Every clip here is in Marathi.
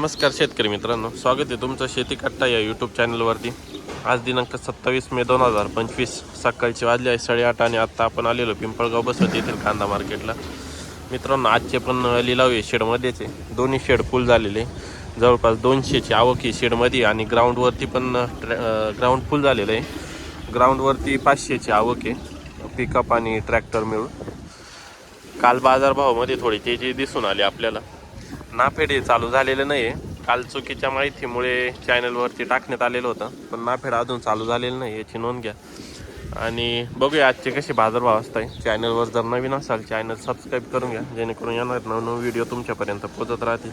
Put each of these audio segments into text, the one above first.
नमस्कार शेतकरी मित्रांनो स्वागत आहे तुमचं शेती कट्टा या यूट्यूब चॅनलवरती आज दिनांक सत्तावीस मे दोन हजार पंचवीस सकाळची वाजले आहे साडेआठ आणि आत्ता आपण आलेलो पिंपळगाव बसवत येथील कांदा मार्केटला. मित्रांनो आजचे पण लिलाव आहे शेडमध्येच आहे. दोन्ही शेड फुल झालेले जवळपास दोनशेची आवक आहे शेडमध्ये आणि ग्राउंडवरती पण ग्राउंड फुल झालेलं आहे. ग्राउंडवरती पाचशेची आवक आहे पिकअप आणि ट्रॅक्टर मिळून. काल बाजारभावामध्ये थोडी तेजी दिसून आली आपल्याला. नाफेड हे चालू झालेलं नाही आहे काल चुकीच्या माहितीमुळे चॅनलवरती टाकण्यात आलेलं होतं. पण नाफेड अजून चालू झालेलं नाही याची नोंद घ्या. आणि बघूया आजचे कसे बाजारभाव असताय. चॅनलवर जर नवीन असाल चॅनल सबस्क्राईब करून घ्या. जेणेकरून येणार नवनवीन व्हिडिओ तुमच्यापर्यंत पोहोचत राहतील.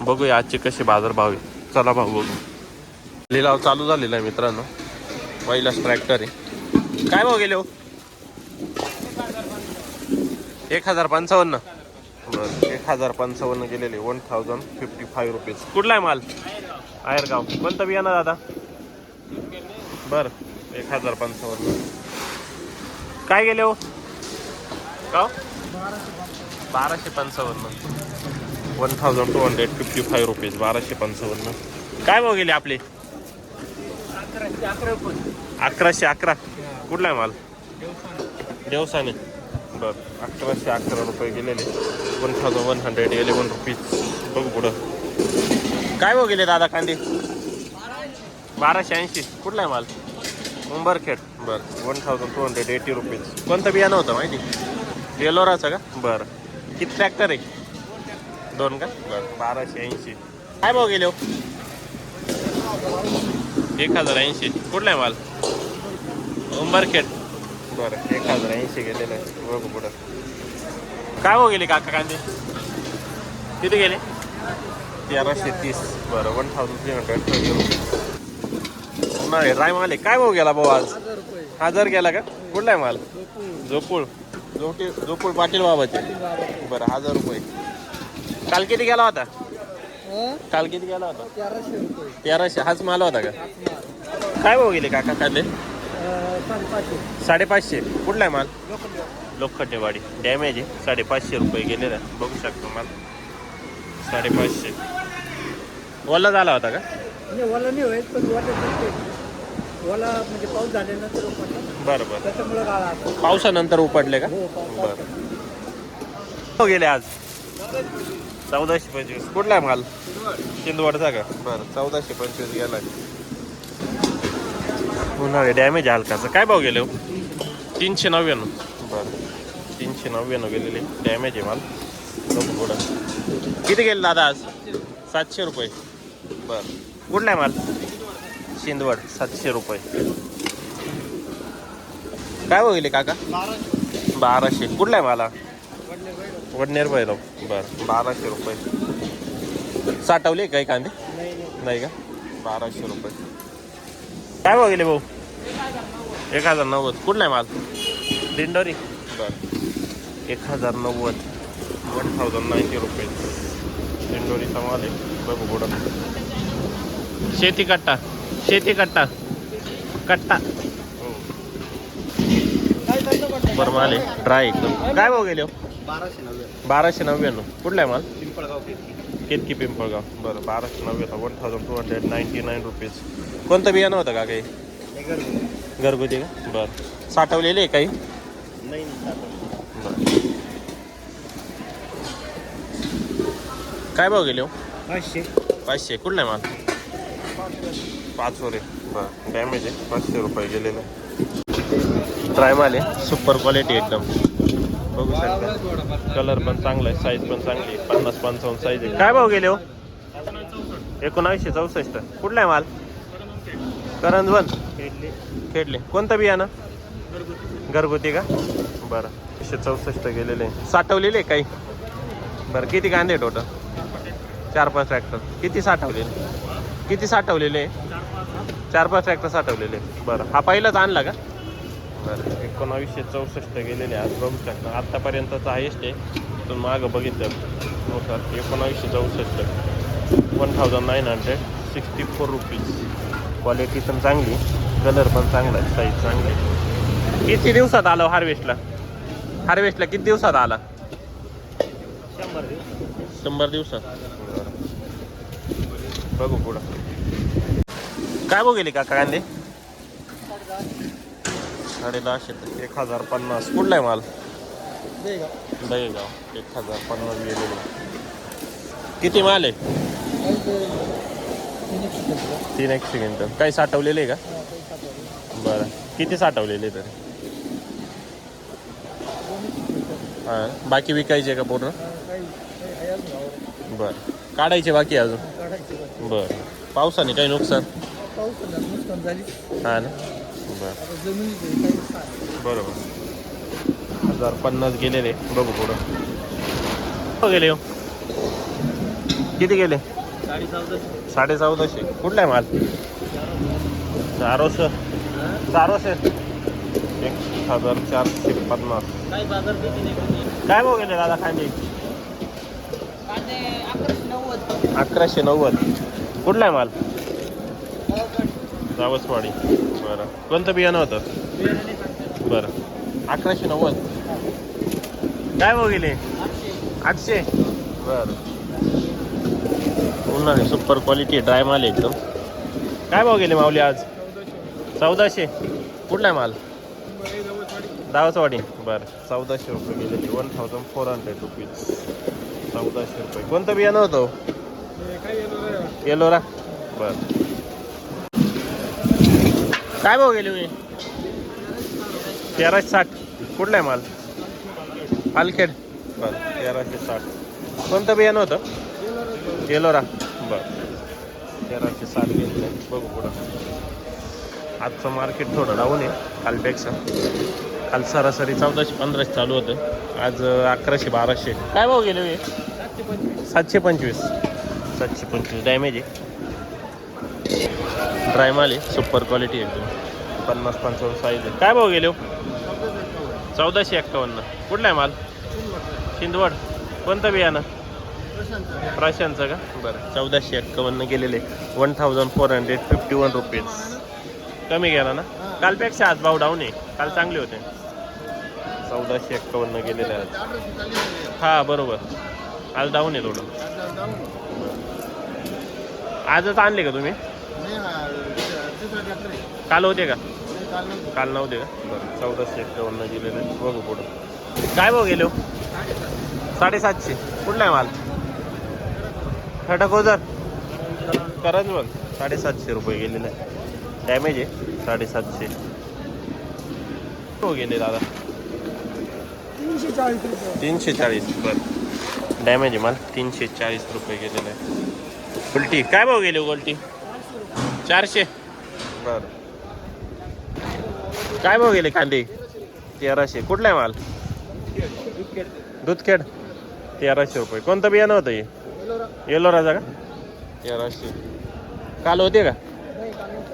बघूया आजचे कसे बाजारभाव आहे चला भाऊ बघू. लिलाव चालू झालेला आहे मित्रांनो. पहिलाच ट्रॅक्टर आहे. काय भाव गेले हो? एक हजार पंचावन्न. बरं एक हजार पंचावन्न गेलेले one thousand fifty five rupees कुठला आहे माल? आयरगाव. कोणतं बियाणं दादा? बरं एक हजार पंचावन्न. काय गेले हो? का हो? बाराशे पंचावन्न. One thousand two hundred fifty five rupees बाराशे पंचावन्न. काय भाव गेले आपले? अकराशे अकरा. कुठला आहे माल? देवसाने. बरं अकराशे अकरा रुपये गेलेले. One thousand one hundred eleven rupees. बघू पुढं. काय भाव गेले दादा कांदे? बाराशे ऐंशी. कुठला आहे माल? उंबरखेड. बरं. One thousand two hundred eighty rupees. कोणतं बियाणं होतं माहिती? येलोराचं का? बरं. किती ट्रॅक्टर आहे? दोन का? बरं बाराशे ऐंशी. काय भाव गेले हो? एक हजार ऐंशी. कुठला आहे माल? उंबरखेड. बरं एक हजार ऐंशी गेलेलं आहे. बघू पुढं. काय हो गेले काका कांदे? किती गेले? तेराशे तीस. बरं one thousand three hundred thirty rupees नाही राय माल आहे. काय भाऊ गेला भाऊ आज? हजार गेला का? कुठला आहे माल? झोपूळ झोपटी झोपूळ पाटील बाबाचे. बरं हजार रुपये. काल किती गेला होता? काल किती गेला होता? तेराशे हाच माल होता का? काय भाऊ गेले काका कांदे? साडेपाचशे. कुठला आहे माल? लोखंडेवाडी. डॅमेज आहे. साडेपाचशे रुपये गेलेला. बघू शकतो माल. साडेपाचशे. ओला झाला होता का? नाही ओला नाही होईल पण ओला म्हणजे पाऊस झाल्यानंतर. बरं बरं. त्याच्यामुळे पावसानंतर उपटले का? हो बरं. हो गेले आज. चौदाशे पंचवीस. कुठला आहे माल? शिंदवडचा का? बरं चौदाशे पंचवीस गेलाय. उन्हाळे डॅमेज आहे हलकाचं काय भाव गेले हो? तीनशे नव्याण्णव. बरं. तीनशे नव्याण्णव गेलेले. डॅमेज आहे माल. पुढं. किती गेले दादा आज? सातशे रुपये. बरं. कुठला आहे माल? शिंदवड. सातशे रुपये. काय भाव गेले काका? बाराशे. कुठला आहे मला वडनेर भैरव. बरं. बाराशे रुपये. साठवले काही कांदे नाही का? बाराशे रुपये. काय भाव गेले भाऊ? एक हजार नव्वद. कुठला आहे माल? दिंडोरी. बरं. एक हजार नव्वद. वन थाउजंड नाईन्टी रुपये दिंडोरीचा माल आहे. बघू पुढं. शेती कट्टा. शेती कट्टा. कट्टा. हो. बरं माल आहे. ड्राय एकदम. काय भाव गेले हो? बाराशे नव्हे बाराशे नव्याण्णव. कुठला आहे माल? पिंपळगाव केतकी. पिंपळगाव. बरं बाराशे नव्याण्णव. One thousand two hundred ninety nine rupees कोणतं बियाणं होतं का काही? घरगुती. का? बरं. साठवलेले आहे काही? नाही बरं. काय भाव गेले हो? पाचशे. पाचशे. कुठला आहे माल? पाच वरे बरं. डॅमेज आहे. पाचशे रुपये गेलेलं. ट्राय माल आहे. सुपर क्वालिटी एकदम. बघू शकता. कलर पण चांगला आहे. साईज पण चांगली आहे. पन्नास पंचावन्न साईज आहे. काय भाव गेले हो? एकोणावीसशे चौसष्ट. कुठला आहे माल? करंजवन खेडले. कोणतं बियाणं? घरगुती. का? बरं. एकशे चौसष्ट गेलेले. साठवलेले काही? बरं किती कांदे टोटल चार पाच ट्रॅक्टर किती साठवलेले? किती साठवलेले? चार पाच ट्रॅक्टर साठवलेले. बरं हा पहिलाच आणला का? बरं एकोणावीसशे चौसष्ट गेलेले आज बघू शकता आत्तापर्यंतचा हायेस्ट आहे. तुम्ही मागं बघितलं हो सर एकोणावीसशे चौसष्ट. One thousand nine hundred sixty four rupees quality पण चांगली कलर पण चांगला आहे साईज चांगली. किती दिवसात आलं हार्वेस्टला हार्वेस्टला किती दिवसात आला? शंभर दिवस. शंभर दिवसात. बघू पुढं. काय भाव गेले काका कांदे? साडे दहाशे एक हजार पन्नास. कुठला आहे माल दहेगाव एक हजार पन्नास गेलेले. किती माल आहे? तीन एकशे क्विंटल काही साठवलेले आहे का? बरं. किती साठवलेले तर? हां. बाकी विकायचे का पूर्ण? बरं. काढायचे बाकी अजून? बरं. पावसाने काही नुकसान? पाऊस हा ना? बरं. बरोबर. हजार पन्नास गेलेले. बघू पुढं. गेले हो किती गेले? साडे चौदाशे. कुठला आहे माल? चारोशे. चारोशे? एक हजार चारशे पन्नास. काय भाव गेले दादा नव्वद. अकराशे नव्वद. कुठला आहे माल? रावसवाडी बरं. कोणतं बियाणं होतं? बरं. अकराशे नव्वद. काय भाव गेले? आठशे. बरं. उन्हाळी सुपर क्वालिटी ड्राय माल आहे एकदम. काय भाव गेले माऊली आज? चौदाशे. कुठला आहे माल? दावसवाडी. बरं. चौदाशे रुपये गेलेले one thousand four hundred rupees चौदाशे रुपये. कोणतं बियाणं होतं? येलोरा. बरं. काय भाव गेले मी तेराशे साठ. कुठला आहे माल? पालखेड. बरं. तेराशे साठ. कोणतं बियाणं होतं? येलोरा. बरं तेराशे साठ गेले बघू पुढं. आजचं मार्केट थोडं डाऊन आहे कालपेक्षा काल सरासरी चौदाशे पंधराशे चालू होतं. आज अकराशे बाराशे. काय भाव गेले हे सातशे पंचवीस. सातशे पंचवीस डॅमेज आहे. ड्राय माल आहे सुपर क्वालिटी एकदम पन्नास पंचावन्न साईज आहे. काय भाव गेले हो? चौदाशे एक्कावन्न. कुठला आहे माल? शिंदवड. कोणतं बियाणं? प्राशांचं का? बरं. चौदाशे एक्कावन्न गेलेले. One thousand four hundred fifty one rupees कमी गेला ना? कालपेक्षा आज भाव डाऊन आहे. काल चांगले होते. चौदाशे एक्कावन्न गेलेले आज. हा बरोबर. आज डाऊन आहे थोडं. आजच आणले का तुम्ही? काल होते का? काल नव्हते का? बरं चौदाशे एक्कावन्न गेलेले. बघू पुढं. काय भाव गेले हो? साडेसातशे. कुठला आहे माल? खटक ओझर करंज बघ साडेसातशे रुपये गेलेलं. आहे डॅमेज आहे साडेसातशे. हो गेले दादा. तीनशे चाळीस रुपये. तीनशे चाळीस बरं डॅमेज आहे माल तीनशे चाळीस रुपये गेलेलं. आहे उलटी काय भाव गेली उलटी हो, चारशे. बरं. काय भाव गेले कांदे? तेराशे. कुठला आहे माल? दूधखेड. तेराशे रुपये. कोणतं बियाणं होतं हे? येलोराचा का? तेराशे काल होते का?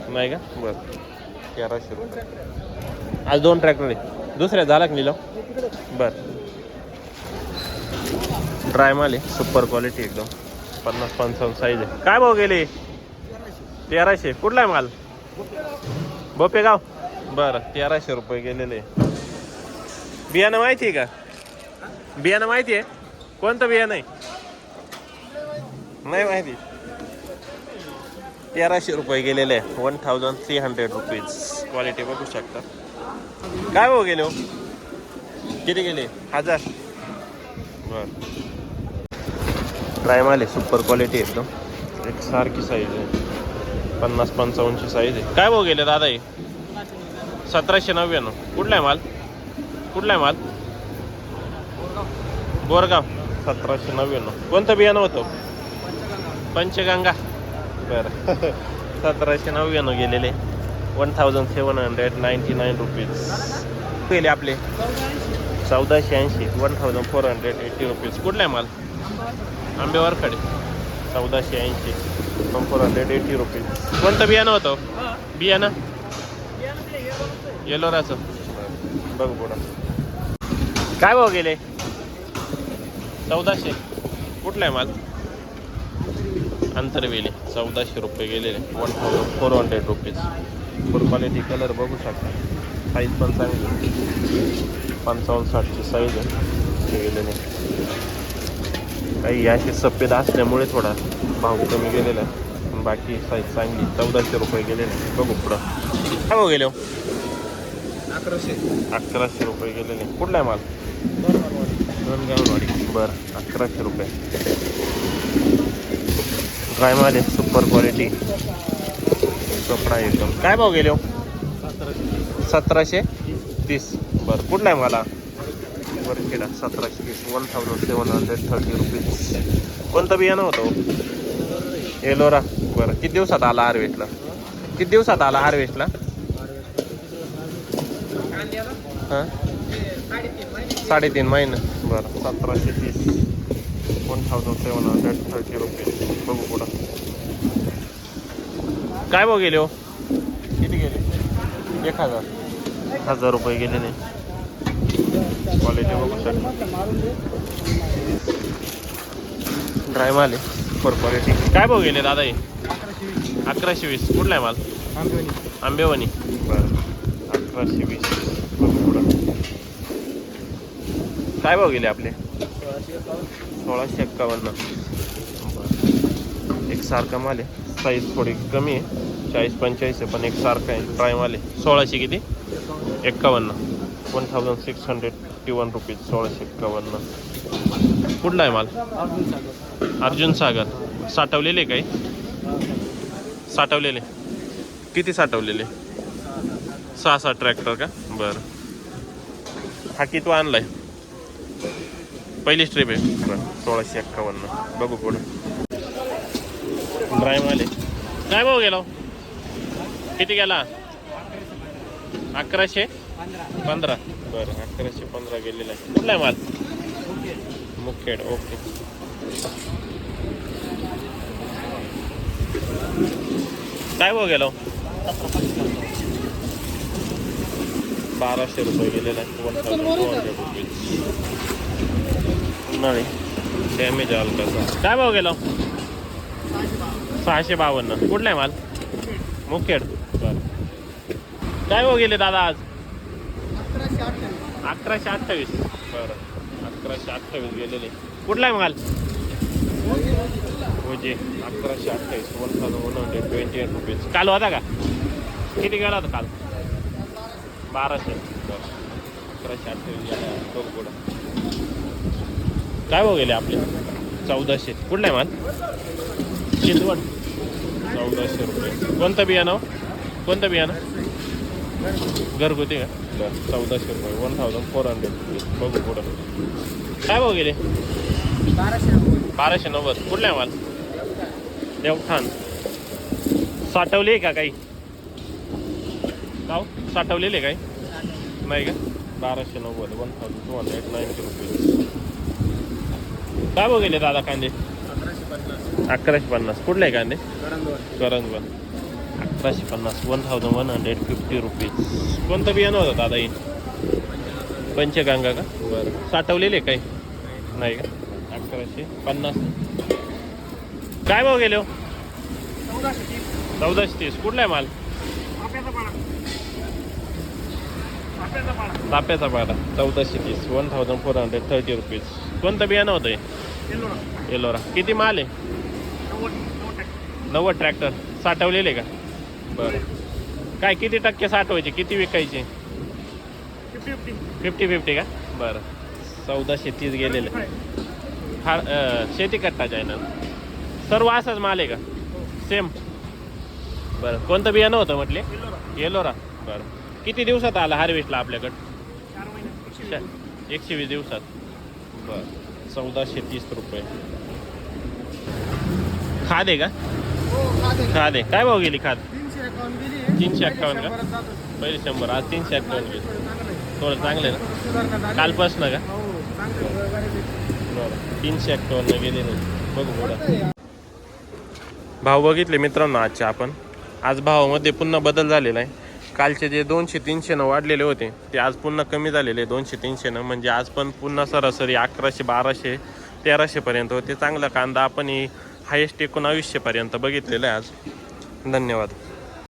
नाही का? बरं. तेराशे रुपये आज दोन ट्रॅक्टर आहे दुसऱ्या झाला का लिलाव बरं. ड्राय माल आहे. सुपर क्वालिटी एकदम. पन्नास पंचावन्न साईज आहे. काय भाव गेले? तेराशे. कुठला आहे माल? बोपेगाव बरं तेराशे रुपये गेलेले बियाणं माहिती आहे का? बियाणं माहिती आहे? कोणतं बियाणं आहे? नाही माहिती. तेराशे रुपये गेलेले आहे. One thousand three hundred rupees quality बघू शकता. काय हो गेले हो? किती गेले? हजार. बर. ड्राय माल आहे सुपर क्वालिटी एकदम. एक सारखी साईज आहे. पन्नास पंचावन्नची साईज आहे. काय भाऊ गेले दादा हे? सतराशे नव्याण्णव. कुठला आहे माल? कुठला आहे माल? बोरगाव. सतराशे नव्याण्णव. कोणतं बियाणं होतं? पंचगंगा. बरं. सतराशे नव्याण्णव गेलेले. One thousand seven hundred ninety nine rupees गेले आपले. चौदाशे ऐंशी one thousand four hundred eighty rupees कुठला आहे माल? आंबेवर खडे. चौदाशे ऐंशी one four hundred eighty rupees कोणतं बियाणं होतं? बियाणं? येलोराचं बघ पुढं. काय भाव गेले? चौदाशे. कुठला आहे माल? अंतरवेले चौदाशे रुपये गेलेले. One thousand four hundred rupees full quality colour बघू शकता. साईज पण चांगली पंचावन्न साठची साईज आहे. गेलेले. काही असे सफेद असल्यामुळे थोडा भाव कमी गेलेला आहे. पण बाकी साईज चांगली चौदाशे रुपये गेलेले. बघू पुढं. काय भाऊ गेले हो? अकराशे. अकराशे रुपये गेलेले. कुठला आहे माल? दोनगाववाडी बरं अकराशे रुपये. काय माल आहे सुपर क्वालिटी कपडा एकदम. काय भाव गेले हो? सतराशे तीस. बरं कुठला आहे मला बरं केला सतराशे तीस. One thousand seven hundred thirty rupees कोणतं बियाणं होतं हो? एलोरा. बरं किती दिवसात आला हार्वेस्टला किती दिवसात आला हार्वेस्टला हां? साडेतीन महिने. बरं सतराशे तीस. One thousand seven hundred thirty rupees बघू पुढं काय भाव गेले हो? किती गेले? एक हजार. हजार रुपये गेलेले क्वालिटी बघू शकता. ड्राय माल आहे क्वालिटी काय भाव गेले दादा हे? अकराशे वीस. कुठला आहे माल? आंबेवणी. बरं. अकराशे वीस. काय भाव गेले आपले? सोळाशे एक्कावन्न. एकसारखा माल आहे. साईज थोडी कमी आहे. चाळीस पंचेचाळीस आहे पण एकसारखं आहे. ट्राय माल आहे सोळाशे किती? एक्कावन्न. One thousand six hundred fifty one rupees सोळाशे एक्कावन्न. कुठला आहे माल? अर्जुन सागर. साठवलेले काही? साठवलेले. किती साठवलेले? सहा सात ट्रॅक्टर का? बरं. हा किती आहे पहिलीच ट्रिप आहे. सोळाशे एक्कावन्न. बघू पुढं. ड्राय माले काय भाऊ गेलो? किती गेला? अकराशे? पंधरा. बरं अकराशे पंधरा गेलेला आहे. कुठला आहे माल? मुखेड ओके. काय भाऊ गेलो? बाराशे रुपये गेलेला आहे one thousand two hundred rupees नाही डॅमेज आला कसा काय भाव गेलो? सहाशे बावन्न. कुठला आहे माल? मुखेड. बरं. काय भाव गेले दादा आज? अकराशे अठ्ठावीस. बरं. अकराशे अठ्ठावीस गेलेले. कुठला आहे माल? म्हणजे अकराशे अठ्ठावीस. One thousand one hundred twenty eight rupees काल होता का? किती गेला होता काल? बाराशे. बरं. अकराशे अठ्ठावीस गेला. पुढं. काय भाव गेले आपले? चौदाशे. कुठला आहे माल? चिंचवड. चौदाशे रुपये. कोणतं बियाणं हो? कोणतं बियाणं? घरगुती का? बरं चौदाशे रुपये. वन थाउजंड फोर हंड्रेड बघू पुढं. काय भाव गेले? बाराशे नव्वद. कुठला आहे माल? देवठाण. साठवले का काही? गाव साठवलेले काही? नाही का? बाराशे नव्वद. One thousand two hundred ninety rupees काय भाव गेले दादा कांदे? अकराशे पन्नास. कुठले आहे कांदे? करंजवन अकराशे पन्नास. One thousand one hundred fifty rupees कोणतं बियाणं होतं दादा ही? पंचगंगा का? बरं. साठवलेले काही? नाही का? अकराशे पन्नास. काय भाव गेले हो? चौदाशे तीस. कुठला आहे माल? ताप्याचा पाडा. चौदाशे तीस. One thousand four hundred thirty rupees कोणतं बियाणं होतं हे? एलोरा. किती माल आहे? नव्वद ट्रॅक्टर. साठवलेले का? बरं. काय किती टक्के साठवायचे? किती विकायचे? फिफ्टी फिफ्टी का? बरं. चौदाशे तीस गेलेले. अं, शेती कट्टाचा आहे ना? सर्व असाच माल आहे का? सेम बरं. कोणतं बियाणं होतं म्हटले? येलोरा बरं. किती दिवसात आला हार्वेस्टला आपल्याकडं? एकशे वीस दिवसात. चौदाशे तीस रुपये. खाद आहे का? खाद आहे. काय भाव गेली खाद? तीनशे एक्कावन्न का? पहिले शंभर आज तीनशे एक्कावन्न गेली. थोडं चांगलं आहे. ना? कालपासनं का? बरं. तीनशे एक्कावन्न गेले नाही. बघू पुढं. भाव बघितले मित्रांनो आजचे आपण. आज भावामध्ये पुन्हा बदल झालेला आहे. कालचे जे दोनशे तीनशेनं वाढलेले होते ते आज पुन्हा कमी झालेले दोनशे तीनशेनं म्हणजे आज पण पुन्हा सरासरी अकराशे बाराशे तेराशेपर्यंत होते. चांगला कांदा आपण हायेस्ट एकोणावीसशेपर्यंत बघितलेला आहे आज. धन्यवाद.